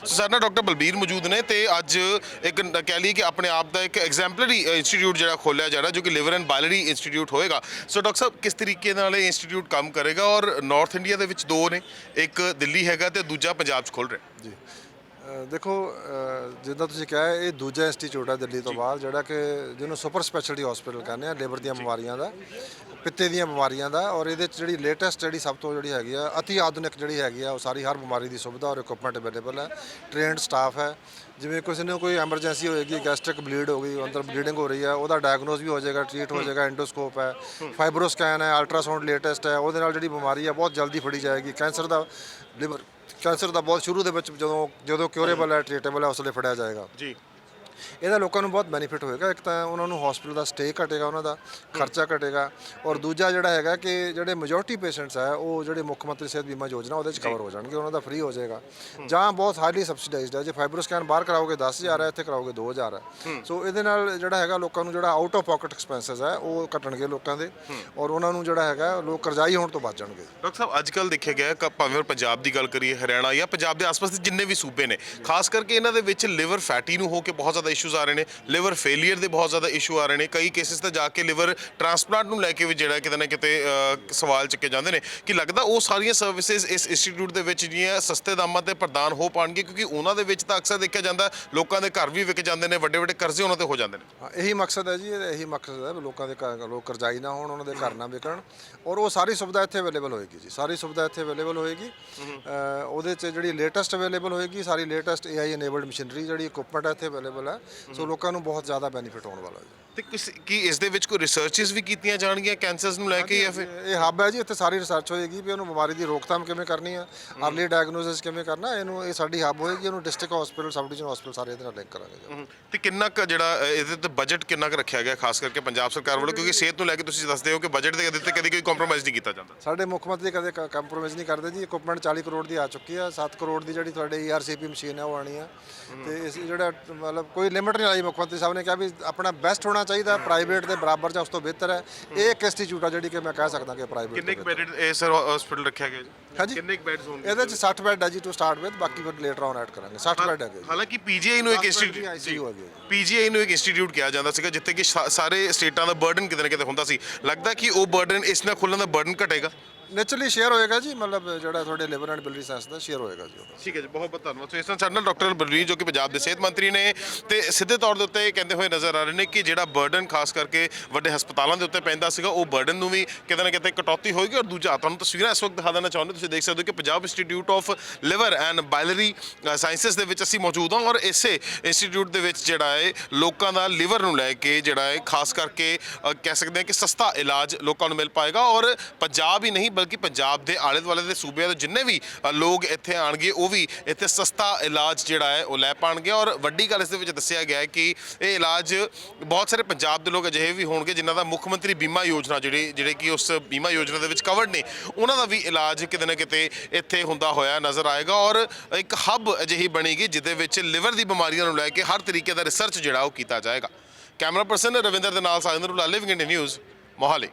ਸੋ ਸਾਡੇ ਨਾਲ ਡਾਕਟਰ ਬਲਬੀਰ ਮੌਜੂਦ ਨੇ ਤੇ ਅੱਜ ਇੱਕ ਕਹਿ ਲਈਏ ਕਿ ਆਪਣੇ ਆਪ ਦਾ ਇੱਕ ਐਗਜ਼ੈਂਪਲਰੀ ਇੰਸਟੀਚਿਊਟ ਜਿਹੜਾ ਖੋਲਿਆ ਜਾ ਰਿਹਾ, ਜੋ ਕਿ ਲਿਵਰ ਐਂਡ ਬਾਇਲਰੀ ਇੰਸਟੀਚਿਊਟ ਹੋਏਗਾ। ਸੋ ਡਾਕਟਰ ਸਾਹਿਬ, ਕਿਸ ਤਰੀਕੇ ਨਾਲ ਇਹ ਇੰਸਟੀਚਿਊਟ ਕੰਮ ਕਰੇਗਾ? ਔਰ ਨਾਰਥ ਇੰਡੀਆ ਦੇ ਵਿੱਚ ਦੋ ਨੇ, ਇੱਕ ਦਿੱਲੀ ਹੈਗਾ ਤੇ ਦੂਜਾ ਪੰਜਾਬ 'ਚ ਖੁੱਲ ਰਿਹਾ। ਜੀ। ਦੇਖੋ ਜਿੱਦਾਂ ਤੁਸੀਂ ਕਿਹਾ ਇਹ ਦੂਜਾ ਇੰਸਟੀਚਿਊਟ ਹੈ ਦਿੱਲੀ ਤੋਂ ਬਾਅਦ ਜਿਹੜਾ ਕਿ ਜਿਹਨੂੰ ਸੁਪਰ ਸਪੈਸ਼ਲਿਟੀ ਹਸਪੀਟਲ ਕਹਿੰਦੇ ਆ ਲਿਵਰ ਦੀਆਂ ਬਿਮਾਰੀਆਂ ਦਾ ਪਿੱਤੇ ਦੀਆਂ ਬਿਮਾਰੀਆਂ ਦਾ ਔਰ ਇਹਦੇ ਚ ਜਿਹੜੀ ਲੇਟੈਸਟ ਜਿਹੜੀ ਸਭ ਤੋਂ ਜਿਹੜੀ ਹੈਗੀ ਆ ਅਤੀ ਆਧੁਨਿਕ ਜਿਹੜੀ ਹੈਗੀ ਆ ਉਹ ਸਾਰੀ ਹਰ ਬਿਮਾਰੀ ਦੀ ਸੁਵਿਧਾ ਔਰ ਇਕਵਿਪਮੈਂਟ ਅਵੇਲੇਬਲ ਹੈ ਟ੍ਰੇਨਡ ਸਟਾਫ ਹੈ। ਜਿਵੇਂ ਕਿਸੇ ਨੂੰ ਕੋਈ ਐਮਰਜੈਂਸੀ ਹੋਏਗੀ ਗੈਸਟ੍ਰਿਕ ਬਲੀਡ ਹੋ ਗਈ ਅੰਦਰ ਬਲੀਡਿੰਗ ਹੋ ਰਹੀ ਹੈ ਉਹਦਾ ਡਾਇਗਨੋਸ ਵੀ ਹੋ ਜਾਏਗਾ ਟ੍ਰੀਟ ਹੋ ਜਾਏਗਾ ਐਂਡੋਸਕੋਪ ਹੈ। ਫਾਈਬਰੋਸਕੈਨ ਹੈ ਅਲਟਰਾਸਾਊਂਡ ਲੇਟੈਸਟ ਹੈ ਉਹਦੇ ਨਾਲ ਜਿਹੜੀ ਬਿਮਾਰੀ ਹੈ ਬਹੁਤ ਜਲਦੀ ਫੜੀ ਜਾਏਗੀ। ਕੈਂਸਰ ਦਾ ਲਿਵਰ ਕੈਂਸਰ ਦਾ ਬਹੁਤ ਸ਼ੁਰੂ ਦੇ ਵਿੱਚ ਜਦੋਂ ਜਦੋਂ ਕਿਉਰੇਬਲ ਹੈ, ਟ੍ਰੀਟੇਬਲ ਹੈ, ਉਸ ਲਈ ਫੜਿਆ ਜਾਏਗਾ। ਜੀ। ਇਹਦਾ ਲੋਕਾਂ ਨੂੰ ਬਹੁਤ ਬੈਨੀਫਿਟ ਹੋਏਗਾ। ਇੱਕ ਤਾਂ ਉਹਨਾਂ ਨੂੰ ਹਸਪੀਟਲ ਦਾ ਸਟੇ ਘਟੇਗਾ ਉਹਨਾਂ ਦਾ ਖਰਚਾ ਘਟੇਗਾ ਔਰ ਦੂਜਾ ਜਿਹੜਾ ਹੈਗਾ ਕਿ ਜਿਹੜੇ ਮੈਜੋਰਟੀ ਪੇਸ਼ੈਂਟਸ ਹੈ ਉਹ ਜਿਹੜੇ ਮੁੱਖ ਮੰਤਰੀ ਸਿਹਤ ਬੀਮਾ ਯੋਜਨਾ ਉਹਦੇ ਚ ਕਵਰ ਹੋ ਜਾਣਗੇ ਉਹਨਾਂ ਦਾ ਫ੍ਰੀ ਹੋ ਜਾਏਗਾ। ਜਾਂ ਬਹੁਤ ਹਾਈਲੀ ਸਬਸਿਡਾਈਜ਼ਡ ਹੈ ਜੇ ਫਾਈਬਰੋਸਕੈਨ ਬਾਹਰ ਕਰਾਓਗੇ 10000 ਹੈ ਇੱਥੇ ਕਰਾਓਗੇ 2000 ਹੈ। ਸੋ ਇਹਦੇ ਨਾਲ ਜਿਹੜਾ ਹੈਗਾ ਲੋਕਾਂ ਨੂੰ ਜਿਹੜਾ ਆਊਟ ਆਫ ਪਾਕਟ ਐਕਸਪੈਂਸਸ ਹੈ ਉਹ ਘਟਣਗੇ ਲੋਕਾਂ ਦੇ ਔਰ ਉਹਨਾਂ ਨੂੰ ਜਿਹੜਾ ਹੈਗਾ ਲੋਕ ਕਰਜ਼ਾਈ ਹੋਣ ਤੋਂ ਬਚ ਜਾਣਗੇ। ਡਾਕਟਰ ਸਾਹਿਬ ਅੱਜ ਕੱਲ ਦੇਖਿਆ ਗਿਆ ਕਿ ਭਾਵੇਂ ਪੰਜਾਬ ਦੀ ਗੱਲ ਕਰੀਏ ਹਰਿਆਣਾ ਜਾਂ ਪੰਜਾਬ ਦੇ ਆਸ-ਪਾਸ ਦੇ ਜਿੰਨੇ ਵੀ ਸੂਬੇ ਨੇ ਖਾਸ ਕਰਕੇ ਇਹਨਾਂ ਦੇ ਵਿੱਚ ਲਿਵਰ ਫੈਟੀ ਨੂੰ ਹੋ ਕੇ ਬਹੁਤ ਜ਼ਿਆਦਾ ਇਸ਼ੂਜ਼ ਆ ਰਹੇ ਨੇ ਲਿਵਰ ਫੇਲਿਅਰ ਦੇ ਬਹੁਤ ਜ਼ਿਆਦਾ ਇਸ਼ੂ ਆ ਰਹੇ ਨੇ। ਕਈ ਕੇਸਿਸ ਤੇ ਜਾ ਕੇ ਲਿਵਰ ਟ੍ਰਾਂਸਪਲਾਂਟ ਨੂੰ ਲੈ ਕੇ ਵੀ ਜਿਹੜਾ ਕਿਤੇ ਨਾ ਕਿਤੇ ਸਵਾਲ ਚੱਕੇ ਜਾਂਦੇ ਨੇ। ਕਿ ਲੱਗਦਾ ਉਹ ਸਾਰੀਆਂ ਸਰਵਿਸਿਜ਼ ਇਸ ਇੰਸਟੀਚਿਊਟ ਦੇ ਵਿੱਚ ਜਿਹੜੀਆਂ ਸਸਤੇ ਦਾਮਾਂ ਤੇ ਪ੍ਰਦਾਨ ਹੋ ਪਾਣਗੇ ਕਿਉਂਕਿ ਉਹਨਾਂ ਦੇ ਵਿੱਚ ਤਾਂ ਅਕਸਰ ਦੇਖਿਆ ਜਾਂਦਾ, ਲੋਕਾਂ ਦੇ ਘਰ ਵੀ ਵਿਕ ਜਾਂਦੇ ਨੇ ਵੱਡੇ ਵੱਡੇ ਕਰਜ਼ੇ ਉਹਨਾਂ ਤੇ ਹੋ ਜਾਂਦੇ ਨੇ। ਇਹੀ ਮਕਸਦ ਹੈ ਜੀ, ਇਹੀ ਮਕਸਦ ਹੈ ਵੀ ਲੋਕਾਂ ਦੇ ਘਰ, ਲੋਕ ਕਰਜ਼ਾਈ ਨਾ ਹੋਣ, ਉਹਨਾਂ ਦੇ ਘਰ ਨਾ ਵਿਕਣ। ਔਰ ਉਹ ਸਾਰੀ ਸੁਵਿਧਾ ਇੱਥੇ ਅਵੇਲੇਬਲ ਹੋਏਗੀ ਜੀ, ਸਾਰੀ ਸੁਵਿਧਾ ਇੱਥੇ ਅਵੇਲੇਬਲ ਹੋਏਗੀ। ਉਹਦੇ 'ਚ ਜਿਹੜੀ ਲੇਟੈਸਟ ਅਵੇਲੇਬਲ ਹੋਏਗੀ, ਸਾਰੀ ਲੇਟੈਸਟ AI ਇਨੇਬਲਡ ਮਸ਼ੀਨਰੀ ਜਿਹੜੀ ਇਕਵਿਪਮੈਂਟ ਹੈ ਇੱਥੇ ਅਵੇਲੇਬਲ ਹੈ। ਸੋ ਲੋਕਾਂ ਨੂੰ ਬਹੁਤ ਜ਼ਿਆਦਾ ਬੈਨੀਫਿਟ ਹੋਣ ਵਾਲਾ ਜੀ ਤੇ ਕਿਸ ਕੀ ਇਸ ਦੇ ਵਿੱਚ ਕੋਈ ਰਿਸਰਚਸ ਵੀ ਕੀਤੀਆਂ ਜਾਣਗੀਆਂ ਕੈਂਸਰਸ ਨੂੰ ਲੈ ਕੇ ਜਾਂ ਫਿਰ? ਇਹ ਹੱਬ ਹੈ ਜੀ ਇੱਥੇ ਸਾਰੀ ਰਿਸਰਚ ਹੋਏਗੀ ਵੀ ਉਹਨੂੰ ਬਿਮਾਰੀ ਦੀ ਰੋਕਥਾਮ ਕਿਵੇਂ ਕਰਨੀ ਹੈ। ਅਰਲੀ ਡਾਇਗਨੋਸਿਸ ਕਿਵੇਂ ਕਰਨਾ ਇਹਨੂੰ ਇਹ ਸਾਡੀ ਹੱਬ ਹੋਏਗੀ ਇਹਨੂੰ district hospital sub division hospital ਸਾਰੇ ਇਹਦੇ ਨਾਲ ਲਿੰਕ ਕਰਾਂਗੇ ਜੀ। ਹਮ, ਤੇ ਕਿੰਨਾ ਕੁ ਜਿਹੜਾ ਅ, ਇਹਦੇ ਤੇ ਬਜਟ ਕਿੰਨਾ ਕੁ ਰੱਖਿਆ ਗਿਆ ਖਾਸ ਕਰਕੇ ਪੰਜਾਬ ਸਰਕਾਰ ਵੱਲੋਂ? ਕਿਉਂਕਿ ਸਿਹਤ ਨੂੰ ਲੈ ਕੇ ਤੁਸੀਂ ਦੱਸਦੇ ਹੋ ਕਿ ਬਜਟ ਦੇ ਦਿੱਤੇ ਕਦੇ ਕੋਈ ਕੰਪਰੋਮਾਈਜ਼ ਨਹੀਂ ਕੀਤਾ ਜਾਂਦਾ। ਸਾਡੇ ਮੁੱਖ ਮੰਤਰੀ ਕਦੇ ਕੰਪਰੋਮਾਈਜ਼ ਨਹੀਂ ਕਰਦੇ ਜੀ ਇਕਵਿਪਮੈਂਟ 40 ਕਰੋੜ ਦੀ ਆ ਚੁੱਕੀ ਆ 7 ਕਰੋੜ ਦੀ ਜਿਹੜੀ ਤੁਹਾਡੇ ERCP ਮਸ਼ੀਨ ਹੈ ਉਹ ਆਣੀ ਆ। ਤੇ ਇਸ ਜਿਹੜਾ ਮਤਲਬ ਕੋਈ ਲਿਮਿਟ ਨਹੀਂ ਆਈ ਮੁੱਖ ਮੰਤਰੀ ਸਾਹਿਬ ਨੇ ਕਿਹਾ ਵੀ ਆਪਣਾ ਬੈਸਟ ਹੋਣਾ ਚਾਹੀਦਾ ਪ੍ਰਾਈਵੇਟ ਦੇ ਬਰਾਬਰ ਜਾਂ ਉਸ ਤੋਂ ਬਿਹਤਰ ਹੈ। ਇਹ ਇੱਕ ਇੰਸਟੀਚਿਊਟ ਆ ਜਿਹੜੀ ਕਿ ਮੈਂ ਕਹਿ ਸਕਦਾ ਕਿ ਪ੍ਰਾਈਵੇਟ ਕਿੰਨੇ ਕੁ ਬੈੱਡ ਇਹ ਸਰ ਹਸਪੀਟਲ ਰੱਖਿਆ ਗਿਆ ਜੀ? ਹਾਂਜੀ। ਕਿੰਨੇ ਕੁ ਬੈੱਡਸ ਹੋਣਗੇ? ਇਹਦੇ ਚ 60 ਬੈੱਡ ਹੈ ਜੀ ਟੂ ਸਟਾਰਟ ਵਿਦ ਬਾਕੀ ਫਿਰ ਲੇਟਰ ਔਨ ਐਡ ਕਰਾਂਗੇ। 60 ਬੈੱਡ ਹੈਗੇ ਹਾਲਾਂਕਿ ਪੀਜੀਆਈ ਨੂੰ ਇੱਕ ਇੰਸਟੀਚਿਊਟ। ਪੀਜੀਆਈ ਨੂੰ ਇੱਕ ਇੰਸਟੀਚਿਊਟ ਕਿਹਾ ਜਾਂਦਾ ਸੀਗਾ ਜਿੱਥੇ ਕਿ ਸਾਰੇ ਸਟੇਟਾਂ ਦਾ ਬਰਡਨ ਕਿਤੇ ਨਾ ਕਿਤੇ ਹੁੰਦਾ ਸੀ। ਲੱਗਦਾ ਕਿ ਉਹ ਬਰਡਨ ਇਸ ਨਾਲ ਖੁੱਲਣ ਦਾ ਬਰਡਨ ਘਟੇਗਾ? ਨੇਚਰਲੀ ਸ਼ੇਅਰ ਹੋਏਗਾ ਜੀ ਮਤਲਬ ਜਿਹੜਾ ਤੁਹਾਡੇ ਲਿਵਰ ਐਂਡ ਬਿਲਰੀ ਸਾਇੰਸ ਦਾ ਸ਼ੇਅਰ ਹੋਏਗਾ ਜੀ ਉਹ। ਠੀਕ ਹੈ ਜੀ ਬਹੁਤ ਬਹੁਤ ਧੰਨਵਾਦ ਸੋ ਇਸ ਤਰ੍ਹਾਂ ਸਾਡੇ ਨਾਲ ਡਾਕਟਰ ਬਲਵੀਰ ਜੋ ਕਿ ਪੰਜਾਬ ਦੇ ਸਿਹਤ ਮੰਤਰੀ ਨੇ ਤੇ ਸਿੱਧੇ ਤੌਰ ਦੇ ਉੱਤੇ ਇਹ ਕਹਿੰਦੇ ਹੋਏ ਨਜ਼ਰ ਆ ਰਹੇ ਨੇ ਕਿ ਜਿਹੜਾ ਬਰਡਨ ਖਾਸ ਕਰਕੇ ਵੱਡੇ ਹਸਪਤਾਲਾਂ ਦੇ ਉੱਤੇ ਪੈਂਦਾ ਸੀਗਾ ਉਹ ਬਰਡਨ ਨੂੰ ਵੀ ਕਿਤੇ ਨਾ ਕਿਤੇ ਕਟੌਤੀ ਹੋਏਗੀ ਔਰ ਦੂਜਾ ਤੁਹਾਨੂੰ ਤਸਵੀਰਾਂ ਇਸ ਵਕਤ ਦਿਖਾ ਦੇਣਾ ਚਾਹੁੰਦੇ ਤੁਸੀਂ ਦੇਖ ਸਕਦੇ ਹੋ ਕਿ Punjab Institute of Liver and Biliary Sciences ਦੇ ਵਿੱਚ ਅਸੀਂ ਮੌਜੂਦ ਹਾਂ ਔਰ ਇਸੇ ਇੰਸਟੀਚਿਊਟ ਦੇ ਵਿੱਚ ਜਿਹੜਾ ਹੈ ਲੋਕਾਂ ਦਾ ਲਿਵਰ ਨੂੰ ਲੈ ਕੇ ਜਿਹੜਾ ਹੈ ਖਾਸ ਕਰਕੇ ਅ, ਕਹਿ ਸਕਦੇ ਹਾਂ ਕਿ ਸਸਤਾ ਇਲਾਜ ਲੋਕਾਂ ਨੂੰ ਮਿਲ ਪਾਏਗਾ ਔਰ ਪੰਜਾਬ ਹੀ ਨਹੀਂ ਬਲਕਿ ਪੰਜਾਬ ਦੇ ਆਲੇ ਦੁਆਲੇ ਦੇ ਸੂਬਿਆਂ ਦੇ ਜਿੰਨੇ ਵੀ ਲੋਕ ਇੱਥੇ ਆਣਗੇ ਉਹ ਵੀ ਇੱਥੇ ਸਸਤਾ ਇਲਾਜ ਜਿਹੜਾ ਹੈ, ਉਹ ਲੈ ਪਾਣਗੇ। ਔਰ ਵੱਡੀ ਗੱਲ ਇਸ ਦੇ ਵਿੱਚ ਦੱਸਿਆ ਗਿਆ ਹੈ ਕਿ ਇਹ ਇਲਾਜ ਬਹੁਤ ਸਾਰੇ ਪੰਜਾਬ ਦੇ ਲੋਕ ਅਜਿਹੇ ਵੀ ਹੋਣਗੇ ਜਿਨ੍ਹਾਂ ਦਾ ਮੁੱਖ ਮੰਤਰੀ ਬੀਮਾ ਯੋਜਨਾ ਜਿਹੜੇ ਜਿਹੜੇ ਕਿ ਉਸ ਬੀਮਾ ਯੋਜਨਾ ਦੇ ਵਿੱਚ ਕਵਰਡ ਨੇ, ਉਹਨਾਂ ਦਾ ਵੀ ਇਲਾਜ ਕਿਤੇ ਨਾ ਕਿਤੇ ਇੱਥੇ ਹੁੰਦਾ ਹੋਇਆ ਨਜ਼ਰ ਆਏਗਾ। ਔਰ ਇੱਕ ਹੱਬ ਅਜਿਹੀ ਬਣੇਗੀ ਜਿਹਦੇ ਵਿੱਚ ਲਿਵਰ ਦੀ ਬਿਮਾਰੀਆਂ ਨੂੰ ਲੈ ਕੇ ਹਰ ਤਰੀਕੇ ਦਾ ਰਿਸਰਚ ਜਿਹੜਾ ਉਹ ਕੀਤਾ ਜਾਏਗਾ। ਕੈਮਰਾ ਪਰਸਨ ਰਵਿੰਦਰ ਦੇ ਨਾਲ ਸਾਜਿੰਦਰ ਉਲਾਲੇ ਵਿੰਗ ਇੰਡੀਆ ਨਿਊਜ਼ ਮੋਹਾਲੀ।